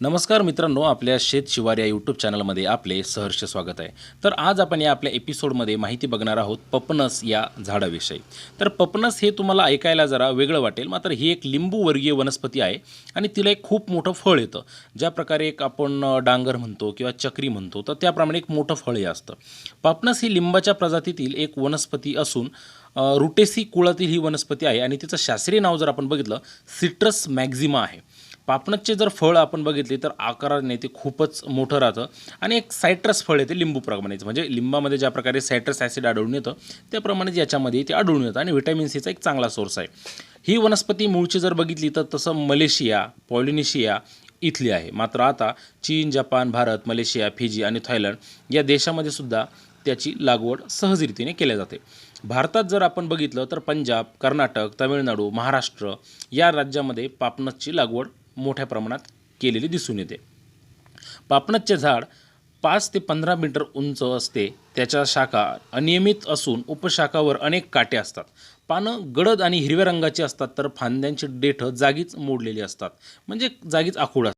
नमस्कार मित्रांनो आपल्या शेत शिवार या यूट्यूब चॅनलमध्ये आपले सहर्ष स्वागत आहे. तर आज आपण या आपल्या एपिसोडमध्ये माहिती बघणार आहोत पपनस या झाडाविषयी. तर पपनस हे तुम्हाला ऐकायला जरा वेगळं वाटेल मात्र ही एक लिंबू वर्गीय वनस्पती आहे आणि तिला एक खूप मोठं फळ येतं. ज्या प्रकारे एक आपण डांगर म्हणतो किंवा चक्री म्हणतो तर त्याप्रमाणे एक मोठं फळ हे असतं. पपनस ही लिंबाच्या प्रजातीतील एक वनस्पती असून रुटेसी कुळातील ही वनस्पती आहे आणि तिचं शास्त्रीय नाव जर आपण बघितलं सिट्रस मॅक्झिमा आहे. पापनसचे जर फळ आपण बघितले तर आकाराने ते खूपच मोठं राहतं. आणि एक सायट्रस फळ येते लिंबूप्रमाणेच म्हणजे लिंबामध्ये ज्या प्रकारे सायट्रस ॲसिड आढळून येतं त्याप्रमाणेच याच्यामध्ये ते आढळून येतं आणि व्हिटॅमिन सीचा एक चांगला सोर्स आहे. ही वनस्पती मूळची जर बघितली तर तसं मलेशिया पॉलिनेशिया इथली आहे. मात्र आता चीन जपान भारत मलेशिया फिजी आणि थायलंड या देशामध्ये सुद्धा त्याची लागवड सहजरितीने केल्या जाते. भारतात जर आपण बघितलं तर पंजाब कर्नाटक तमिळनाडू महाराष्ट्र या राज्यामध्ये पापनसची लागवड मोठ्या प्रमाणात केलेली दिसून येते. पापनसचे झाड पाच ते पंधरा मीटर उंच असते. त्याच्या शाखा अनियमित असून उपशाखावर अनेक काटे असतात. पानं गडद आणि हिरव्या रंगाची असतात तर फांद्यांची डेठं जागीच मोडलेली असतात. म्हणजे जागीच आखूड असतात.